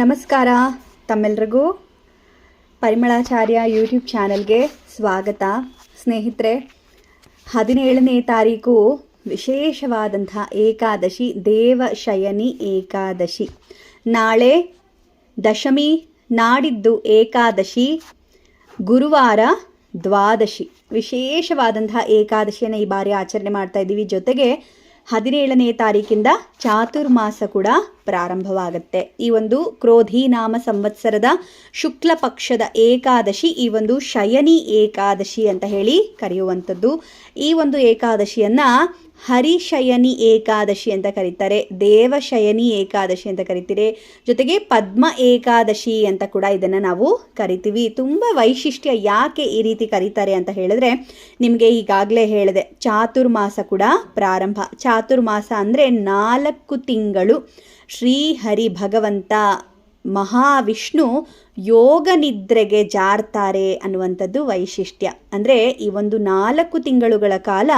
ನಮಸ್ಕಾರ ತಮ್ಮೆಲ್ರಿಗೂ. ಪರಿಮಳಾಚಾರ್ಯ ಯೂಟ್ಯೂಬ್ ಚಾನಲ್ಗೆ ಸ್ವಾಗತ. ಸ್ನೇಹಿತರೆ, ಹದಿನೇಳನೇ ತಾರೀಕು ವಿಶೇಷವಾದಂಥ ಏಕಾದಶಿ ದೇವಶಯನಿ ಏಕಾದಶಿ. ನಾಳೆ ದಶಮಿ ನಾಡಿದ್ದು ಏಕಾದಶಿ, ಗುರುವಾರ ದ್ವಾದಶಿ. ವಿಶೇಷವಾದಂತಹ ಏಕಾದಶಿಯನ್ನು ಈ ಬಾರಿ ಆಚರಣೆ ಮಾಡ್ತಾ ಇದ್ದೀವಿ. ಜೊತೆಗೆ ಹದಿನೇಳನೇ ತಾರೀಕಿಂದ ಚಾತುರ್ಮಾಸ ಕೂಡ ಪ್ರಾರಂಭವಾಗುತ್ತೆ. ಈ ಒಂದು ಕ್ರೋಧಿ ನಾಮ ಸಂವತ್ಸರದ ಶುಕ್ಲ ಪಕ್ಷದ ಏಕಾದಶಿ, ಈ ಒಂದು ಶಯನಿ ಏಕಾದಶಿ ಅಂತ ಹೇಳಿ ಕರೆಯುವಂಥದ್ದು. ಈ ಒಂದು ಏಕಾದಶಿಯನ್ನ ಹರಿಶಯನಿ ಏಕಾದಶಿ ಅಂತ ಕರೀತಾರೆ. ದೇವಶಯನಿ ಏಕಾದಶಿ ಅಂತ ಕರಿತೀರಿ. ಜೊತೆಗೆ ಪದ್ಮ ಏಕಾದಶಿ ಅಂತ ಕೂಡ ಇದನ್ನು ನಾವು ಕರಿತೀವಿ. ತುಂಬ ವೈಶಿಷ್ಟ್ಯ ಯಾಕೆ ಈ ರೀತಿ ಕರೀತಾರೆ ಅಂತ ಹೇಳಿದ್ರೆ, ನಿಮಗೆ ಈಗಾಗಲೇ ಹೇಳಿದೆ, ಚಾತುರ್ಮಾಸ ಕೂಡ ಪ್ರಾರಂಭ. ಚಾತುರ್ಮಾಸ ಅಂದರೆ ನಾಲ್ಕು ತಿಂಗಳು ಶ್ರೀಹರಿ ಭಗವಂತ ಮಹಾವಿಷ್ಣು ಯೋಗ ನಿದ್ರೆಗೆ ಜಾರ್ತಾರೆ ಅನ್ನುವಂಥದ್ದು ವೈಶಿಷ್ಟ್ಯ. ಅಂದರೆ ಈ ಒಂದು ನಾಲ್ಕು ತಿಂಗಳುಗಳ ಕಾಲ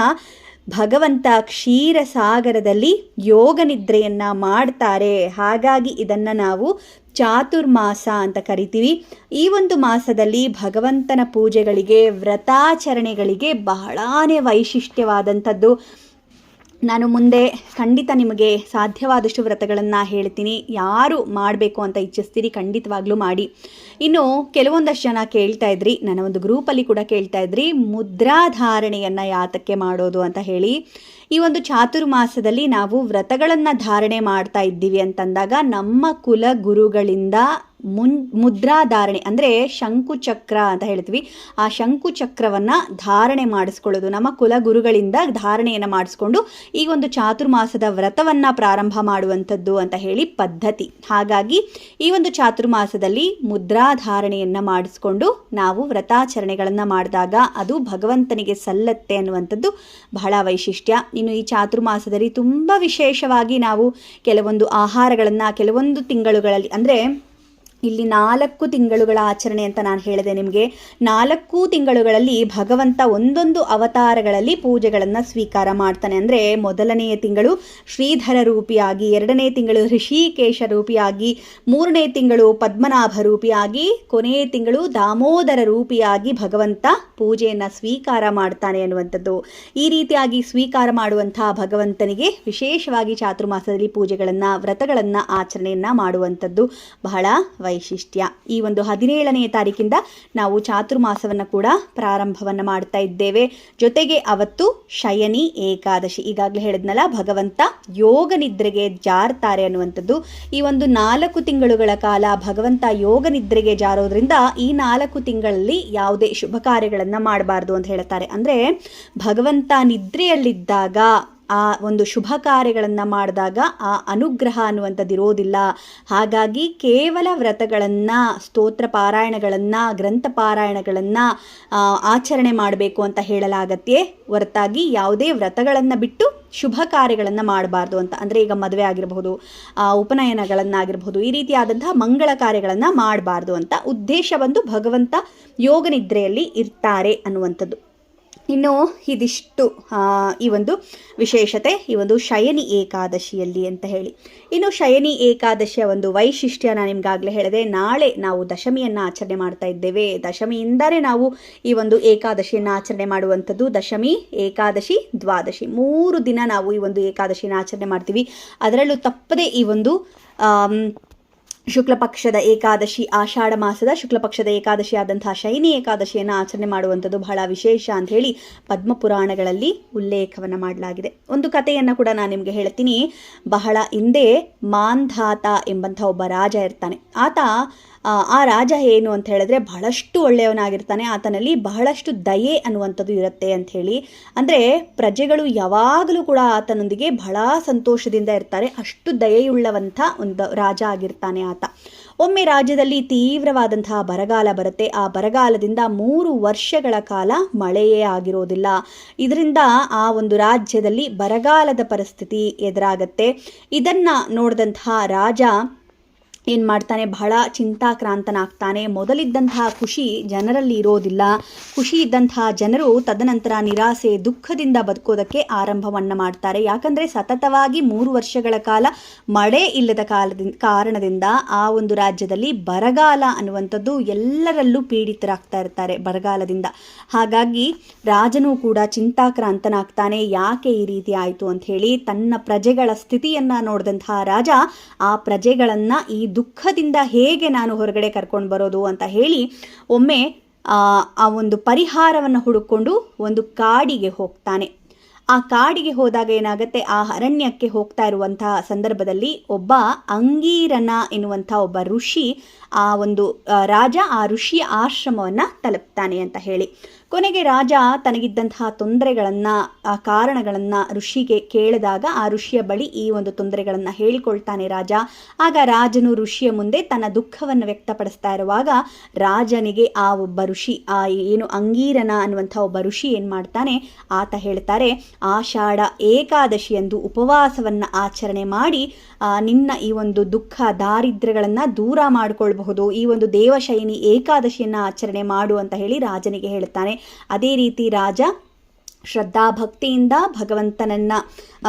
ಭಗವಂತ ಕ್ಷೀರಸಾಗರದಲ್ಲಿ ಯೋಗ ನಿದ್ರೆಯನ್ನು ಮಾಡ್ತಾರೆ. ಹಾಗಾಗಿ ಇದನ್ನು ನಾವು ಚಾತುರ್ಮಾಸ ಅಂತ ಕರಿತೀವಿ. ಈ ಒಂದು ಮಾಸದಲ್ಲಿ ಭಗವಂತನ ಪೂಜೆಗಳಿಗೆ, ವ್ರತಾಚರಣೆಗಳಿಗೆ ಬಹಳಾನೇ ವೈಶಿಷ್ಟ್ಯವಾದಂಥದ್ದು. ನಾನು ಮುಂದೆ ಖಂಡಿತ ನಿಮಗೆ ಸಾಧ್ಯವಾದಷ್ಟು ವ್ರತಗಳನ್ನು ಹೇಳ್ತೀನಿ. ಯಾರು ಮಾಡಬೇಕು ಅಂತ ಇಚ್ಛಿಸ್ತೀರಿ ಖಂಡಿತವಾಗ್ಲೂ ಮಾಡಿ. ಇನ್ನು ಕೆಲವೊಂದಷ್ಟು ಜನ ಕೇಳ್ತಾ ಇದ್ರಿ, ನನ್ನ ಒಂದು ಗ್ರೂಪಲ್ಲಿ ಕೂಡ ಕೇಳ್ತಾ ಇದ್ರಿ, ಮುದ್ರಾಧಾರಣೆಯನ್ನು ಯಾತಕ್ಕೆ ಮಾಡೋದು ಅಂತ ಹೇಳಿ. ಈ ಒಂದು ಚಾತುರ್ಮಾಸದಲ್ಲಿ ನಾವು ವ್ರತಗಳನ್ನು ಧಾರಣೆ ಮಾಡ್ತಾ ಇದ್ದೀವಿ ಅಂತಂದಾಗ ನಮ್ಮ ಕುಲ ಗುರುಗಳಿಂದ ಮುನ್ ಮುದ್ರಾಧಾರಣೆ ಅಂದರೆ ಶಂಕುಚಕ್ರ ಅಂತ ಹೇಳ್ತೀವಿ. ಆ ಶಂಕುಚಕ್ರವನ್ನು ಧಾರಣೆ ಮಾಡಿಸ್ಕೊಳ್ಳೋದು, ನಮ್ಮ ಕುಲ ಗುರುಗಳಿಂದ ಧಾರಣೆಯನ್ನು ಮಾಡಿಸ್ಕೊಂಡು ಈ ಒಂದು ಚಾತುರ್ಮಾಸದ ವ್ರತವನ್ನು ಪ್ರಾರಂಭ ಮಾಡುವಂಥದ್ದು ಅಂತ ಹೇಳಿ ಪದ್ಧತಿ. ಹಾಗಾಗಿ ಈ ಒಂದು ಚಾತುರ್ಮಾಸದಲ್ಲಿ ಮುದ್ರಾಧಾರಣೆಯನ್ನು ಮಾಡಿಸ್ಕೊಂಡು ನಾವು ವ್ರತಾಚರಣೆಗಳನ್ನು ಮಾಡಿದಾಗ ಅದು ಭಗವಂತನಿಗೆ ಸಲ್ಲತ್ತೆ ಅನ್ನುವಂಥದ್ದು ಬಹಳ ವೈಶಿಷ್ಟ್ಯ. ಇನ್ನು ಈ ಚಾತುರ್ಮಾಸದಲ್ಲಿ ತುಂಬ ವಿಶೇಷವಾಗಿ ನಾವು ಕೆಲವೊಂದು ಆಹಾರಗಳನ್ನು ಕೆಲವೊಂದು ತಿಂಗಳುಗಳಲ್ಲಿ ಅಂದರೆ ಇಲ್ಲಿ ನಾಲ್ಕು ತಿಂಗಳುಗಳ ಆಚರಣೆ ಅಂತ ನಾನು ಹೇಳಿದೆ ನಿಮಗೆ. ನಾಲ್ಕು ತಿಂಗಳುಗಳಲ್ಲಿ ಭಗವಂತ ಒಂದೊಂದು ಅವತಾರಗಳಲ್ಲಿ ಪೂಜೆಗಳನ್ನು ಸ್ವೀಕಾರ ಮಾಡ್ತಾನೆ. ಅಂದರೆ ಮೊದಲನೆಯ ತಿಂಗಳು ಶ್ರೀಧರ ರೂಪಿಯಾಗಿ, ಎರಡನೇ ತಿಂಗಳು ಋಷಿಕೇಶ ರೂಪಿಯಾಗಿ, ಮೂರನೇ ತಿಂಗಳು ಪದ್ಮನಾಭ ರೂಪಿಯಾಗಿ, ಕೊನೆಯ ತಿಂಗಳು ದಾಮೋದರ ರೂಪಿಯಾಗಿ ಭಗವಂತ ಪೂಜೆಯನ್ನು ಸ್ವೀಕಾರ ಮಾಡ್ತಾನೆ ಅನ್ನುವಂಥದ್ದು. ಈ ರೀತಿಯಾಗಿ ಸ್ವೀಕಾರ ಮಾಡುವಂತಹ ಭಗವಂತನಿಗೆ ವಿಶೇಷವಾಗಿ ಚಾತುರ್ಮಾಸದಲ್ಲಿ ಪೂಜೆಗಳನ್ನು, ವ್ರತಗಳನ್ನು, ಆಚರಣೆಯನ್ನು ಮಾಡುವಂಥದ್ದು ಬಹಳ ವೈಶಿಷ್ಟ್ಯ. ಈ ಒಂದು ಹದಿನೇಳನೆಯ ತಾರೀಕಿಂದ ನಾವು ಚಾತುರ್ಮಾಸವನ್ನು ಕೂಡ ಪ್ರಾರಂಭವನ್ನು ಮಾಡ್ತಾ ಇದ್ದೇವೆ. ಜೊತೆಗೆ ಅವತ್ತು ಶಯನಿ ಏಕಾದಶಿ. ಈಗಾಗಲೇ ಹೇಳಿದ್ನಲ್ಲ, ಭಗವಂತ ಯೋಗ ನಿದ್ರೆಗೆ ಜಾರ್ತಾರೆ ಅನ್ನುವಂಥದ್ದು. ಈ ಒಂದು ನಾಲ್ಕು ತಿಂಗಳುಗಳ ಕಾಲ ಭಗವಂತ ಯೋಗ ನಿದ್ರೆಗೆ ಜಾರೋದ್ರಿಂದ ಈ ನಾಲ್ಕು ತಿಂಗಳಲ್ಲಿ ಯಾವುದೇ ಶುಭ ಕಾರ್ಯಗಳನ್ನು ಮಾಡಬಾರ್ದು ಅಂತ ಹೇಳ್ತಾರೆ. ಅಂದರೆ ಭಗವಂತ ನಿದ್ರೆಯಲ್ಲಿದ್ದಾಗ ಆ ಒಂದು ಶುಭ ಕಾರ್ಯಗಳನ್ನು ಮಾಡಿದಾಗ ಆ ಅನುಗ್ರಹ ಅನ್ನುವಂಥದ್ದು ಇರೋದಿಲ್ಲ. ಹಾಗಾಗಿ ಕೇವಲ ವ್ರತಗಳನ್ನು, ಸ್ತೋತ್ರ ಪಾರಾಯಣಗಳನ್ನು, ಗ್ರಂಥ ಪಾರಾಯಣಗಳನ್ನು ಆಚರಣೆ ಮಾಡಬೇಕು ಅಂತ ಹೇಳಲಾಗತ್ತೆ. ಹೊರತಾಗಿ ಯಾವುದೇ ವ್ರತಗಳನ್ನು ಬಿಟ್ಟು ಶುಭ ಕಾರ್ಯಗಳನ್ನು ಮಾಡಬಾರ್ದು ಅಂತ. ಅಂದರೆ ಈಗ ಮದುವೆ ಆಗಿರಬಹುದು ಉಪನಯನಗಳನ್ನಾಗಿರಬಹುದು, ಈ ರೀತಿಯಾದಂತಹ ಮಂಗಳ ಕಾರ್ಯಗಳನ್ನು ಮಾಡಬಾರ್ದು ಅಂತ ಉದ್ದೇಶ ಬಂದು ಭಗವಂತ ಯೋಗ ನಿದ್ರೆಯಲ್ಲಿ ಇರ್ತಾರೆ ಅನ್ನುವಂಥದ್ದು. ಇನ್ನು ಇದಿಷ್ಟು ಈ ಒಂದು ವಿಶೇಷತೆ, ಈ ಒಂದು ಶಯನಿ ಏಕಾದಶಿಯಲ್ಲಿ ಅಂತ ಹೇಳಿ. ಇನ್ನು ಶಯನಿ ಏಕಾದಶಿಯ ಒಂದು ವೈಶಿಷ್ಟ್ಯ ನಾನು ನಿಮ್ಗಾಗಲೇ ಹೇಳಿದೆ. ನಾಳೆ ನಾವು ದಶಮಿಯನ್ನು ಆಚರಣೆ ಮಾಡ್ತಾ ಇದ್ದೇವೆ. ದಶಮಿಯಿಂದಲೇ ನಾವು ಈ ಒಂದು ಏಕಾದಶಿಯನ್ನು ಆಚರಣೆ ಮಾಡುವಂಥದ್ದು. ದಶಮಿ, ಏಕಾದಶಿ, ದ್ವಾದಶಿ. ಮೂರು ದಿನ ನಾವು ಈ ಒಂದು ಏಕಾದಶಿಯನ್ನು ಆಚರಣೆ ಮಾಡ್ತೀವಿ. ಅದರಲ್ಲೂ ತಪ್ಪದೇ ಈ ಒಂದು ಶುಕ್ಲ ಪಕ್ಷದ ಏಕಾದಶಿ ಆಷಾಢ ಮಾಸದ ಶುಕ್ಲ ಪಕ್ಷದ ಏಕಾದಶಿ ಆದಂತಹ ಶೈನಿ ಏಕಾದಶಿಯನ್ನು ಆಚರಣೆ ಮಾಡುವಂಥದ್ದು ಬಹಳ ವಿಶೇಷ ಅಂತ ಹೇಳಿ ಪದ್ಮ ಪುರಾಣಗಳಲ್ಲಿ ಉಲ್ಲೇಖವನ್ನು ಮಾಡಲಾಗಿದೆ. ಒಂದು ಕಥೆಯನ್ನು ಕೂಡ ನಾನು ನಿಮಗೆ ಹೇಳ್ತೀನಿ. ಬಹಳ ಹಿಂದೆ ಮಾಂಧಾತ ಎಂಬಂಥ ಒಬ್ಬ ರಾಜ ಇರ್ತಾನೆ. ಆತ ಆ ರಾಜ ಏನು ಅಂತ ಹೇಳಿದ್ರೆ ಬಹಳಷ್ಟು ಒಳ್ಳೆಯವನಾಗಿರ್ತಾನೆ. ಆತನಲ್ಲಿ ಬಹಳಷ್ಟು ದಯೆ ಅನ್ನುವಂಥದ್ದು ಇರುತ್ತೆ ಅಂತ ಹೇಳಿ. ಅಂದರೆ ಪ್ರಜೆಗಳು ಯಾವಾಗಲೂ ಕೂಡ ಆತನೊಂದಿಗೆ ಬಹಳ ಸಂತೋಷದಿಂದ ಇರ್ತಾರೆ. ಅಷ್ಟು ದಯೆಯುಳ್ಳವಂಥ ಒಂದು ರಾಜ ಆಗಿರ್ತಾನೆ ಆತ. ಒಮ್ಮೆ ರಾಜ್ಯದಲ್ಲಿ ತೀವ್ರವಾದಂತಹ ಬರಗಾಲ ಬರುತ್ತೆ. ಆ ಬರಗಾಲದಿಂದ ಮೂರು ವರ್ಷಗಳ ಕಾಲ ಮಳೆಯೇ ಆಗಿರೋದಿಲ್ಲ. ಇದರಿಂದ ಆ ಒಂದು ರಾಜ್ಯದಲ್ಲಿ ಬರಗಾಲದ ಪರಿಸ್ಥಿತಿ ಎದುರಾಗತ್ತೆ. ಇದನ್ನ ನೋಡಿದಂತಹ ರಾಜ ಏನು ಮಾಡ್ತಾನೆ? ಬಹಳ ಚಿಂತಾಕ್ರಾಂತನಾಗ್ತಾನೆ. ಮೊದಲಿದ್ದಂತಹ ಖುಷಿ ಜನರಲ್ಲಿ ಇರೋದಿಲ್ಲ. ಖುಷಿ ಇದ್ದಂತಹ ಜನರು ತದನಂತರ ನಿರಾಸೆ, ದುಃಖದಿಂದ ಬದುಕೋದಕ್ಕೆ ಆರಂಭವನ್ನು ಮಾಡ್ತಾರೆ. ಯಾಕಂದರೆ ಸತತವಾಗಿ ಮೂರು ವರ್ಷಗಳ ಕಾಲ ಮಳೆ ಇಲ್ಲದ ಕಾಲದಿಂದ ಕಾರಣದಿಂದ ಆ ಒಂದು ರಾಜ್ಯದಲ್ಲಿ ಬರಗಾಲ ಅನ್ನುವಂಥದ್ದು ಎಲ್ಲರಲ್ಲೂ ಪೀಡಿತರಾಗ್ತಾ ಇರ್ತಾರೆ ಬರಗಾಲದಿಂದ. ಹಾಗಾಗಿ ರಾಜನೂ ಕೂಡ ಚಿಂತಾಕ್ರಾಂತನಾಗ್ತಾನೆ. ಯಾಕೆ ಈ ರೀತಿ ಆಯಿತು ಅಂತ ಹೇಳಿ ತನ್ನ ಪ್ರಜೆಗಳ ಸ್ಥಿತಿಯನ್ನು ನೋಡಿದಂತಹ ರಾಜ ಆ ಪ್ರಜೆಗಳನ್ನು ಈ ದುಃಖದಿಂದ ಹೇಗೆ ನಾನು ಹೊರಗಡೆ ಕರ್ಕೊಂಡು ಬರೋದು ಅಂತ ಹೇಳಿ ಒಮ್ಮೆ, ಆ ಒಂದು ಪರಿಹಾರವನ್ನು ಹುಡುಕೊಂಡು ಒಂದು ಕಾಡಿಗೆ ಹೋಗ್ತಾನೆ. ಆ ಕಾಡಿಗೆ ಹೋದಾಗ ಏನಾಗುತ್ತೆ, ಆ ಅರಣ್ಯಕ್ಕೆ ಹೋಗ್ತಾ ಇರುವಂತಹ ಸಂದರ್ಭದಲ್ಲಿ ಒಬ್ಬ ಅಂಗೀರನ ಎನ್ನುವಂಥ ಒಬ್ಬ ಋಷಿ ಆ ಒಂದು ರಾಜ ಆ ಋಷಿಯ ಆಶ್ರಮವನ್ನು ತಲುಪ್ತಾನೆ ಅಂತ ಹೇಳಿ. ಕೊನೆಗೆ ರಾಜ ತನಗಿದ್ದಂತಹ ತೊಂದರೆಗಳನ್ನು, ಆ ಕಾರಣಗಳನ್ನು ಋಷಿಗೆ ಕೇಳಿದಾಗ ಆ ಋಷಿಯ ಬಳಿ ಈ ಒಂದು ತೊಂದರೆಗಳನ್ನು ಹೇಳಿಕೊಳ್ತಾನೆ ರಾಜ. ಆಗ ರಾಜನು ಋಷಿಯ ಮುಂದೆ ತನ್ನ ದುಃಖವನ್ನು ವ್ಯಕ್ತಪಡಿಸ್ತಾ ಇರುವಾಗ ರಾಜನಿಗೆ ಆ ಒಬ್ಬ ಋಷಿ, ಆ ಏನು ಅಂಗೀರನ ಅನ್ನುವಂಥ ಒಬ್ಬ ಋಷಿ ಏನು ಮಾಡ್ತಾನೆ? ಆತ ಹೇಳ್ತಾರೆ, ಆಷಾಢ ಏಕಾದಶಿಯಂದು ಉಪವಾಸವನ್ನು ಆಚರಣೆ ಮಾಡಿ ನಿನ್ನ ಈ ಒಂದು ದುಃಖ ದಾರಿದ್ರ್ಯಗಳನ್ನು ದೂರ ಮಾಡಿಕೊಳ್ಬಹುದು. ಈ ಒಂದು ದೇವಶೈನಿ ಏಕಾದಶಿಯನ್ನು ಆಚರಣೆ ಮಾಡು ಅಂತ ಹೇಳಿ ರಾಜನಿಗೆ ಹೇಳ್ತಾನೆ. ಅದೇ ರೀತಿ ರಾಜ ಶ್ರದ್ಧಾಭಕ್ತಿಯಿಂದ ಭಗವಂತನನ್ನ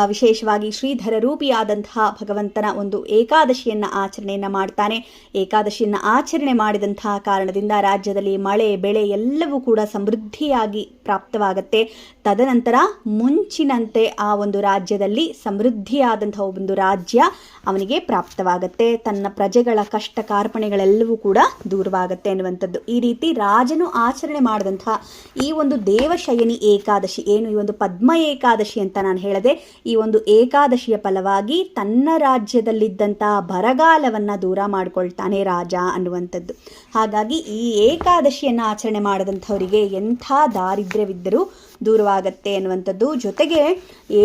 ವಿಶೇಷವಾಗಿ ಶ್ರೀಧರ ರೂಪಿಯಾದಂತಹ ಭಗವಂತನ ಒಂದು ಏಕಾದಶಿಯನ್ನು ಆಚರಣೆಯನ್ನು ಮಾಡ್ತಾನೆ. ಏಕಾದಶಿಯನ್ನ ಆಚರಣೆ ಮಾಡಿದಂತಹ ಕಾರಣದಿಂದ ರಾಜ್ಯದಲ್ಲಿ ಮಳೆ, ಬೆಳೆ ಎಲ್ಲವೂ ಕೂಡ ಸಮೃದ್ಧಿಯಾಗಿ ಪ್ರಾಪ್ತವಾಗುತ್ತೆ. ತದನಂತರ ಮುಂಚಿನಂತೆ ಆ ಒಂದು ರಾಜ್ಯದಲ್ಲಿ ಸಮೃದ್ಧಿಯಾದಂತಹ ಒಂದು ರಾಜ್ಯ ಅವನಿಗೆ ಪ್ರಾಪ್ತವಾಗುತ್ತೆ. ತನ್ನ ಪ್ರಜೆಗಳ ಕಷ್ಟ ಕಾರ್ಪಣೆಗಳೆಲ್ಲವೂ ಕೂಡ ದೂರವಾಗುತ್ತೆ ಅನ್ನುವಂಥದ್ದು ಈ ರೀತಿ ರಾಜನು ಆಚರಣೆ ಮಾಡಿದಂತಹ ಈ ಒಂದು ದೇವಶಯನಿ ಏಕಾದಶಿ ಏನು? ಈ ಒಂದು ಪದ್ಮ ಏಕಾದಶಿ ಅಂತ ನಾನು ಹೇಳಿದೆ, ಈ ಒಂದು ಏಕಾದಶಿಯ ಫಲವಾಗಿ ತನ್ನ ರಾಜ್ಯದಲ್ಲಿದ್ದಂತಹ ಬರಗಾಲವನ್ನು ದೂರ ಮಾಡ್ಕೊಳ್ತಾನೆ ರಾಜ ಅನ್ನುವಂಥದ್ದು. ಹಾಗಾಗಿ ಈ ಏಕಾದಶಿಯನ್ನು ಆಚರಣೆ ಮಾಡದಂಥವರಿಗೆ ಎಂಥ ದಾರಿದ್ರ್ಯವಿದ್ದರೂ ದೂರವಾಗತ್ತೆ ಅನ್ನುವಂಥದ್ದು. ಜೊತೆಗೆ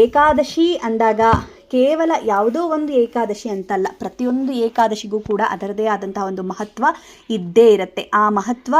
ಏಕಾದಶಿ ಅಂದಾಗ ಕೇವಲ ಯಾವುದೋ ಒಂದು ಏಕಾದಶಿ ಅಂತಲ್ಲ, ಪ್ರತಿಯೊಂದು ಏಕಾದಶಿಗೂ ಕೂಡ ಅದರದೇ ಆದಂತಹ ಒಂದು ಮಹತ್ವ ಇದ್ದೇ ಇರುತ್ತೆ. ಆ ಮಹತ್ವ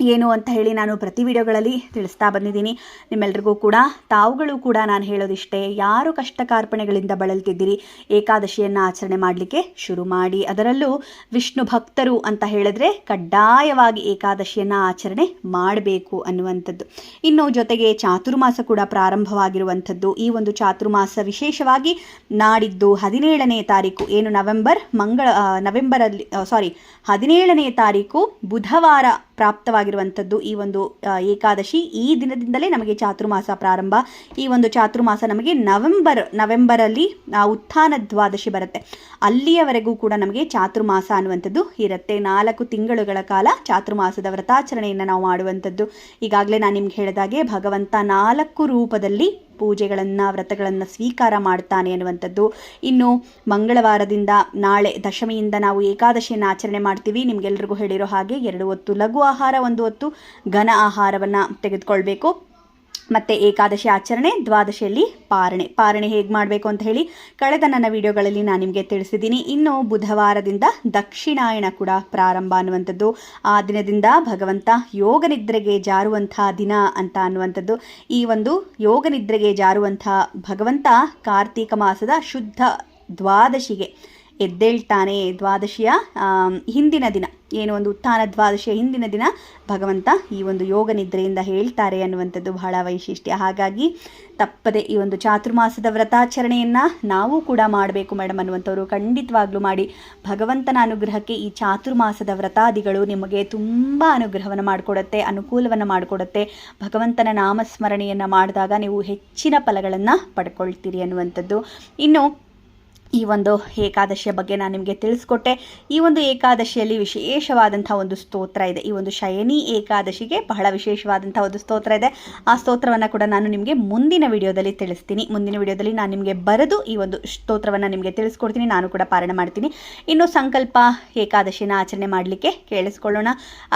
ಏನು ಅಂತ ಹೇಳಿ ನಾನು ಪ್ರತಿ ವಿಡಿಯೋಗಳಲ್ಲಿ ತಿಳಿಸ್ತಾ ಬಂದಿದ್ದೀನಿ. ನಿಮ್ಮೆಲ್ರಿಗೂ ಕೂಡ, ತಾವುಗಳು ಕೂಡ ನಾನು ಹೇಳೋದಿಷ್ಟೇ, ಯಾರು ಕಷ್ಟ ಕಾರ್ಪಣೆಗಳಿಂದ ಬಳಲ್ತಿದ್ದೀರಿ, ಏಕಾದಶಿಯನ್ನು ಆಚರಣೆ ಮಾಡಲಿಕ್ಕೆ ಶುರು ಮಾಡಿ. ಅದರಲ್ಲೂ ವಿಷ್ಣು ಭಕ್ತರು ಅಂತ ಹೇಳಿದ್ರೆ ಕಡ್ಡಾಯವಾಗಿ ಏಕಾದಶಿಯನ್ನು ಆಚರಣೆ ಮಾಡಬೇಕು ಅನ್ನುವಂಥದ್ದು. ಇನ್ನು ಜೊತೆಗೆ ಚಾತುರ್ಮಾಸ ಕೂಡ ಪ್ರಾರಂಭವಾಗಿರುವಂಥದ್ದು. ಈ ಒಂದು ಚಾತುರ್ಮಾಸ ವಿಶೇಷವಾಗಿ ನಾಡಿದ್ದು ಹದಿನೇಳನೇ ತಾರೀಕು, ಏನು ನವೆಂಬರ್, ಮಂಗಳ ನವೆಂಬರಲ್ಲಿ ಸಾರಿ ಹದಿನೇಳನೇ ತಾರೀಕು ಬುಧವಾರ ಪ್ರಾಪ್ತವಾಗಿರುವಂಥದ್ದು ಈ ಒಂದು ಏಕಾದಶಿ ಈ ದಿನದಿಂದಲೇ ನಮಗೆ ಚಾತುರ್ಮಾಸ ಪ್ರಾರಂಭ. ಈ ಒಂದು ಚಾತುರ್ಮಾಸ ನಮಗೆ ನವೆಂಬರ್, ನವೆಂಬರಲ್ಲಿ ಉತ್ಥಾನ ದ್ವಾದಶಿ ಬರುತ್ತೆ. ಅಲ್ಲಿಯವರೆಗೂ ಕೂಡ ನಮಗೆ ಚಾತುರ್ಮಾಸ ಅನ್ನುವಂಥದ್ದು ಇರುತ್ತೆ. ನಾಲ್ಕು ತಿಂಗಳುಗಳ ಕಾಲ ಚಾತುರ್ಮಾಸದ ವ್ರತಾಚರಣೆಯನ್ನು ನಾವು ಮಾಡುವಂಥದ್ದು. ಈಗಾಗಲೇ ನಾನು ನಿಮ್ಗೆ ಹೇಳಿದಾಗೆ ಭಗವಂತ ನಾಲ್ಕು ರೂಪದಲ್ಲಿ ಪೂಜೆಗಳನ್ನು, ವ್ರತಗಳನ್ನು ಸ್ವೀಕಾರ ಮಾಡ್ತಾನೆ ಅನ್ನುವಂಥದ್ದು ಇನ್ನು ಮಂಗಳವಾರದಿಂದ ನಾಳೆ ದಶಮಿಯಿಂದ ನಾವು ಏಕಾದಶಿಯನ್ನು ಆಚರಣೆ ಮಾಡ್ತೀವಿ. ನಿಮಗೆಲ್ರಿಗೂ ಹೇಳಿರೋ ಹಾಗೆ ಎರಡು ಹೊತ್ತು ಲಘು ಆಹಾರ, ಒಂದು ಹೊತ್ತು ಘನ ಆಹಾರವನ್ನು ತೆಗೆದುಕೊಳ್ಬೇಕು. ಮತ್ತು ಏಕಾದಶಿ ಆಚರಣೆ, ದ್ವಾದಶಿಯಲ್ಲಿ ಪಾರಣೆ. ಪಾರಣೆ ಹೇಗೆ ಮಾಡಬೇಕು ಅಂತ ಹೇಳಿ ಕಳೆದ ನನ್ನ ವಿಡಿಯೋಗಳಲ್ಲಿ ನಾನು ನಿಮಗೆ ತಿಳಿಸಿದ್ದೀನಿ. ಇನ್ನು ಬುಧವಾರದಿಂದ ದಕ್ಷಿಣಾಯಣ ಕೂಡ ಪ್ರಾರಂಭ ಅನ್ನುವಂಥದ್ದು. ಆ ದಿನದಿಂದ ಭಗವಂತ ಯೋಗ ನಿದ್ರೆಗೆ ಜಾರುವಂಥ ದಿನ ಅಂತ ಅನ್ನುವಂಥದ್ದು. ಈ ಒಂದು ಯೋಗ ನಿದ್ರೆಗೆ ಜಾರುವಂಥ ಭಗವಂತ ಕಾರ್ತೀಕ ಮಾಸದ ಶುದ್ಧ ದ್ವಾದಶಿಗೆ. ಎದ್ದೇಳ್ತಾನೆ ದ್ವಾದಶಿಯ ಹಿಂದಿನ ದಿನ. ಏನು ಒಂದು ಉತ್ಥಾನ ದ್ವಾದಶಿಯ ಹಿಂದಿನ ದಿನ? ಭಗವಂತ ಈ ಒಂದು ಯೋಗ ನಿದ್ರೆಯಿಂದ ಹೇಳ್ತಾರೆ ಅನ್ನುವಂಥದ್ದು ಬಹಳ ವೈಶಿಷ್ಟ್ಯ. ಹಾಗಾಗಿ ತಪ್ಪದೆ ಈ ಒಂದು ಚಾತುರ್ಮಾಸದ ವ್ರತಾಚರಣೆಯನ್ನು ನಾವು ಕೂಡ ಮಾಡಬೇಕು ಮೇಡಮ್ ಅನ್ನುವಂಥವ್ರು ಖಂಡಿತವಾಗ್ಲೂ ಮಾಡಿ ಭಗವಂತನ ಅನುಗ್ರಹಕ್ಕೆ ಈ ಚಾತುರ್ಮಾಸದ ವ್ರತಾದಿಗಳು ನಿಮಗೆ ತುಂಬ ಅನುಗ್ರಹವನ್ನು ಮಾಡಿಕೊಡುತ್ತೆ, ಅನುಕೂಲವನ್ನು ಮಾಡಿಕೊಡುತ್ತೆ. ಭಗವಂತನ ನಾಮಸ್ಮರಣೆಯನ್ನು ಮಾಡಿದಾಗ ನೀವು ಹೆಚ್ಚಿನ ಫಲಗಳನ್ನು ಪಡ್ಕೊಳ್ತೀರಿ ಅನ್ನುವಂಥದ್ದು. ಇನ್ನು ಈ ಒಂದು ಏಕಾದಶಿಯ ಬಗ್ಗೆ ನಾನು ನಿಮಗೆ ತಿಳಿಸ್ಕೊಟ್ಟೆ. ಈ ಒಂದು ಏಕಾದಶಿಯಲ್ಲಿ ವಿಶೇಷವಾದಂಥ ಒಂದು ಸ್ತೋತ್ರ ಇದೆ. ಈ ಒಂದು ಶಯನಿ ಏಕಾದಶಿಗೆ ಬಹಳ ವಿಶೇಷವಾದಂಥ ಒಂದು ಸ್ತೋತ್ರ ಇದೆ. ಆ ಸ್ತೋತ್ರವನ್ನು ಕೂಡ ನಾನು ನಿಮಗೆ ಮುಂದಿನ ವಿಡಿಯೋದಲ್ಲಿ ತಿಳಿಸ್ತೀನಿ. ಮುಂದಿನ ವಿಡಿಯೋದಲ್ಲಿ ನಾನು ನಿಮಗೆ ಬರೆದು ಈ ಒಂದು ಸ್ತೋತ್ರವನ್ನು ನಿಮಗೆ ತಿಳಿಸ್ಕೊಡ್ತೀನಿ. ನಾನು ಕೂಡ ಪಾರಣ ಮಾಡ್ತೀನಿ. ಇನ್ನು ಸಂಕಲ್ಪ ಏಕಾದಶಿನ ಆಚರಣೆ ಮಾಡಲಿಕ್ಕೆ ಕೇಳಿಸ್ಕೊಳ್ಳೋಣ.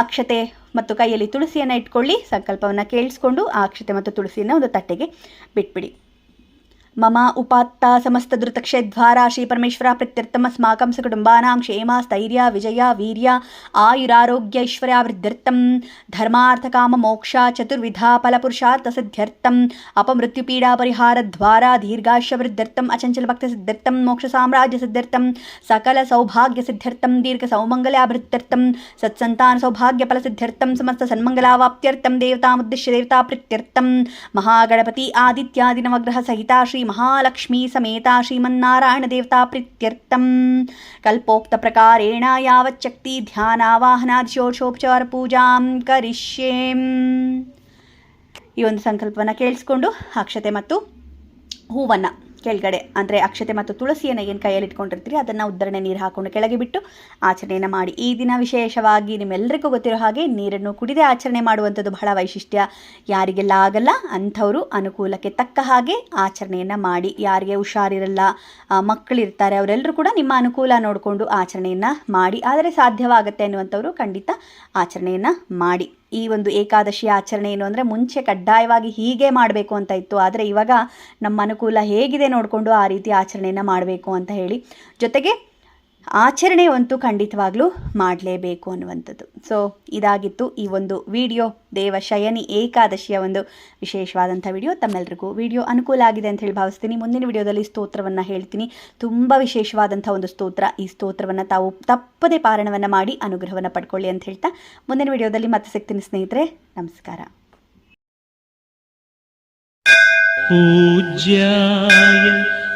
ಅಕ್ಷತೆ ಮತ್ತು ಕೈಯಲ್ಲಿ ತುಳಸಿಯನ್ನು ಇಟ್ಕೊಳ್ಳಿ. ಸಂಕಲ್ಪವನ್ನು ಕೇಳಿಸ್ಕೊಂಡು ಆ ಅಕ್ಷತೆ ಮತ್ತು ತುಳಸಿಯನ್ನು ಒಂದು ತಟ್ಟೆಗೆ ಬಿಟ್ಬಿಡಿ. मम उपात्ता समस्तदृतक्षेद्वारा श्रीपरमेश्वरा प्रत्यर्थम् अस्माकं सकुटुम्बानां क्षेमा, स्थैर्य, विजय, वीर्य आयुरारोग्य ऐश्वर्यावृद्ध्यर्थं धर्मार्थकाममोक्षा, चतुर्विधा, फलपुरुषार्थसिद्ध्यर्थम्। अपमृत्युपीडापरिहारद्वारा दीर्घायुष्यवृद्ध्यर्थम् अचञ्चलभक्तसिद्ध्यर्थं मोक्षसाम्राज्यसिद्ध्यर्थं सकलसौभाग्यसिद्ध्यर्थं दीर्घसौमङ्गलाभृत्यर्थं सत्सन्तानसौभाग्यफलसिद्ध्यर्थं समस्तसन्मङ्गलावाप्त्यर्थं देवतामुद्दिश्य देवताप्रीत्यर्थं महागणपति आदित्यादिनवग्रह सहिता श्री महालक्ष्मी समेता श्रीमन्नारायणदेवता प्रीत्यर्थं कल्पोक्तप्रकारेण यावच्छक्ति ध्ಯಾನಾವಾಹನಾದಿಶೋಷೋಪಚಾರಪೂಜಾಂ ಕರಿಷ್ಯೆ ಈ ಒಂದು ಸಂಕಲ್ಪವನ್ನು ಕೇಳಿಸ್ಕೊಂಡು ಅಕ್ಷತೆ ಮತ್ತು ಹೂವನ್ನು ಕೆಳಗಡೆ, ಅಂದರೆ ಅಕ್ಷತೆ ಮತ್ತು ತುಳಸಿಯನ್ನು ಏನು ಕೈಯಲ್ಲಿ ಇಟ್ಕೊಂಡಿರ್ತೀರಿ ಅದನ್ನು ಉದ್ದರಣೆ ನೀರು ಹಾಕೊಂಡು ಕೆಳಗೆ ಬಿಟ್ಟು ಆಚರಣೆಯನ್ನು ಮಾಡಿ. ಈ ದಿನ ವಿಶೇಷವಾಗಿ ನಿಮ್ಮೆಲ್ಲರಿಗೂ ಗೊತ್ತಿರೋ ಹಾಗೆ ನೀರನ್ನು ಕುಡಿದೇ ಆಚರಣೆ ಮಾಡುವಂಥದ್ದು ಬಹಳ ವೈಶಿಷ್ಟ್ಯ. ಯಾರಿಗೆಲ್ಲ ಆಗಲ್ಲ ಅಂಥವರು ಅನುಕೂಲಕ್ಕೆ ತಕ್ಕ ಹಾಗೆ ಆಚರಣೆಯನ್ನು ಮಾಡಿ. ಯಾರಿಗೆ ಹುಷಾರಿರಲ್ಲ ಮಕ್ಕಳಿರ್ತಾರೆ ಅವರೆಲ್ಲರೂ ಕೂಡ ನಿಮ್ಮ ಅನುಕೂಲ ನೋಡಿಕೊಂಡು ಆಚರಣೆಯನ್ನು ಮಾಡಿ. ಆದರೆ ಸಾಧ್ಯವಾಗುತ್ತೆ ಅನ್ನುವಂಥವರು ಖಂಡಿತ ಆಚರಣೆಯನ್ನು ಮಾಡಿ. ಈ ಒಂದು ಏಕಾದಶಿ ಆಚರಣೆ ಏನು ಅಂದರೆ ಮುಂಚೆ ಕಡ್ಡಾಯವಾಗಿ ಹೀಗೆ ಮಾಡಬೇಕು ಅಂತ ಇತ್ತು. ಆದರೆ ಇವಾಗ ನಮ್ಮ ಅನುಕೂಲ ಹೇಗಿದೆ ನೋಡಿಕೊಂಡು ಆ ರೀತಿ ಆಚರಣೆಯನ್ನು ಮಾಡಬೇಕು ಅಂತ ಹೇಳಿ. ಜೊತೆಗೆ ಆಚರಣೆ ಅಂತೂ ಖಂಡಿತವಾಗ್ಲೂ ಮಾಡಲೇಬೇಕು ಅನ್ನುವಂಥದ್ದು. ಸೊ ಇದಾಗಿತ್ತು ಈ ಒಂದು ವಿಡಿಯೋ. ದೇವ ಶಯನಿ ಏಕಾದಶಿಯ ಒಂದು ವಿಶೇಷವಾದಂಥ ವಿಡಿಯೋ. ತಮ್ಮೆಲ್ಲರಿಗೂ ವಿಡಿಯೋ ಅನುಕೂಲ ಆಗಿದೆ ಅಂತ ಹೇಳಿ ಭಾವಿಸ್ತೀನಿ. ಮುಂದಿನ ವಿಡಿಯೋದಲ್ಲಿ ಸ್ತೋತ್ರವನ್ನು ಹೇಳ್ತೀನಿ. ತುಂಬ ವಿಶೇಷವಾದಂಥ ಒಂದು ಸ್ತೋತ್ರ. ಈ ಸ್ತೋತ್ರವನ್ನು ತಾವು ತಪ್ಪದೇ ಪಾರಣವನ್ನು ಮಾಡಿ ಅನುಗ್ರಹವನ್ನು ಪಡ್ಕೊಳ್ಳಿ ಅಂತ ಹೇಳ್ತಾ ಮುಂದಿನ ವಿಡಿಯೋದಲ್ಲಿ ಮತ್ತೆ ಸಿಗ್ತೀನಿ ಸ್ನೇಹಿತರೆ. ನಮಸ್ಕಾರ. ಪೂಜ್ಯ